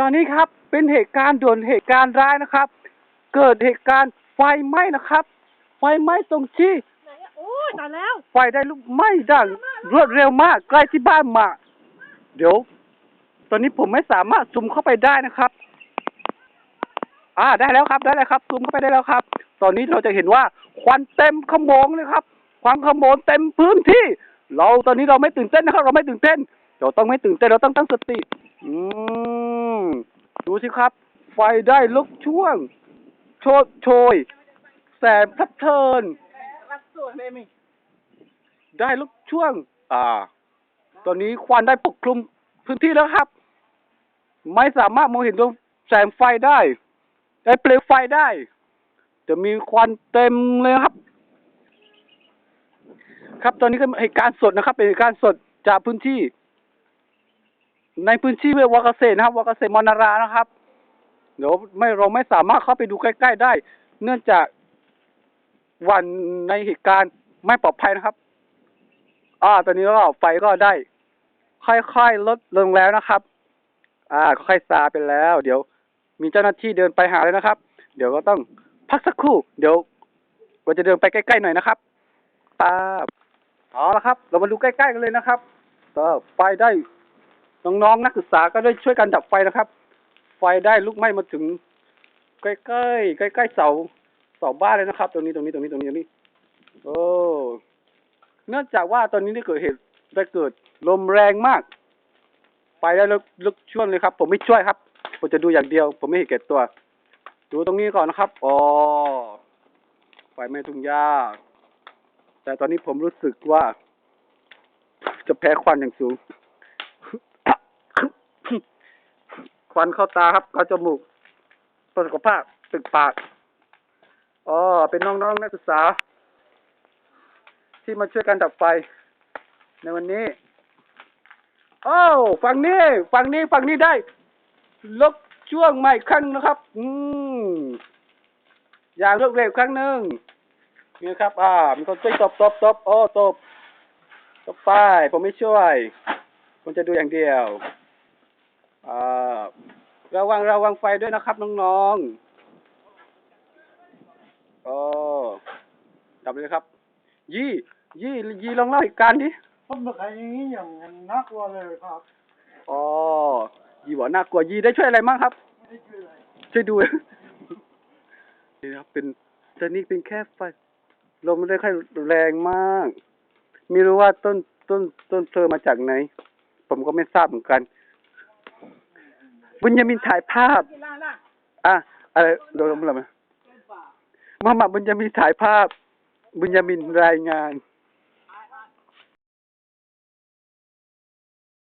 ตอนนี้ครับเป็นเหตุการณ์ด่วนเหตุการณ์ร้ายนะครับ เกิดเหตุการณ์ไฟไหม้นะครับ ไฟไหม้ตรงที่ไหนอะโอ้ยตายแล้ว ไฟได้ลุกไหม้ดังรวดเร็วมากใกล้ที่บ้านมาเดี๋ยว ตอนนี้ผมไม่สามารถซูมเข้าไปได้นะครับ อ่าได้แล้วครับได้แล้วครับซูมเข้าไปได้แล้วครับ ตอนนี้เราจะเห็นว่าควันเต็มขโมงเลยครับควันขโมงเต็มพื้นที่ เราตอนนี้เราไม่ตื่นเต้นนะครับ เราไม่ตื่นเต้นเราต้องไม่ตื่นเต้นเราต้องตั้งสติ อืม ดูสิครับ ไฟได้ลุกช่วง โชดโชย แสบทับเทินรักส่วนเลยมิได้ลุกช่วง อ่า ตอนนี้ควันได้ปกคลุมพื้นที่แล้วครับ ไม่สามารถมองเห็นดวงแสงไฟได้ ได้เปลวไฟได้ จะมีควันเต็มเลยครับ ครับตอนนี้ก็เหตุการณ์สดนะครับ เป็นเหตุการณ์สดจากพื้นที่ ในพื้นที่เววากเกษตรนะครับวากเกษตรมอนารานะครับ เดี๋ยวไม่เราไม่สามารถเข้าไปดูใกล้ๆได้ เนื่องจากวันในเหตุการณ์ไม่ปลอดภัยนะครับ อ่า ตอนนี้ก็ไฟก็ได้ ค่อยๆลดลงแล้วนะครับ อ่าค่อยๆซาไปแล้ว เดี๋ยวมีเจ้าหน้าที่เดินไปหาเลยนะครับ เดี๋ยวก็ต้องพักสักครู่ เดี๋ยวเราจะเดินไปใกล้ๆหน่อยนะครับตาเอาละครับ เรามาดูใกล้ๆกันเลยนะครับก็ไฟได้ น้องๆนักศึกษาก็ได้ช่วยกันดับไฟนะครับ ไฟได้ลุกไหม้มาถึง ใกล้ๆใกล้ๆเสาเสาบ้านเลยนะครับ ตรงนี้ตรงนี้ตรงนี้ตรงนี้ตรงนี้ โอ้เนื่องจากว่าตอนนี้ได้เกิดเหตุได้เกิดลมแรงมากไปแล้ลุกลุกช่วงเลยครับ ผมไม่ช่วยครับ ผมจะดูอย่างเดียว ผมไม่เห็นแก่ตัว ดูตรงนี้ก่อนนะครับอ๋อไฟไหม้ทุ่งหญ้าแต่ตอนนี้ผมรู้สึกว่าจะแพ้ควันอย่างสูง ค วันเข้าตาครับเข้าจมูกปวดสุขภาพตึกปากอ๋อเป็นน้องๆนักศึกษา ที่มาช่วยกันดับไฟ ในวันนี้โอ้ฝั่งนี้ฝั่งนี้ฝั่งนี้ได้ ลบช่วงใหม่ครั้งนะครับ อืมอย่างรวดเร็วครั้งหนึ่งนี่ครับ อ่า มีคนช่วยตบตบตบโอ้ตบตบไป ผมไม่ช่วยผมจะดูอย่างเดียว ระวังระวังไฟด้วยนะครับน้องๆโอ้ดับเลยครับ ยี่ยี่ยี่ลองเล่าเหตุการณ์ดิผมไม่เคยอย่างนี้อย่างนั้นน่ากลัวเลยครับอ๋อยี่บอกน่ากลัวยี่ได้ช่วยอะไรบ้างครับไม่ได้ช่วยอะไรช่วยดูนี่นะครับเป็นแต่นี่เป็นแค่ไฟลมไม่ได้ค่อยแรงมาก ไม่รู้ว่าต้นต้นต้นเพลิงมาจากไหน ผมก็ไม่ทราบเหมือนกัน บุญยมินถ่ายภาพ อะอะไรเราเราเรมามามาบุญยมินถ่ายภาพ บุญยมินรายงาน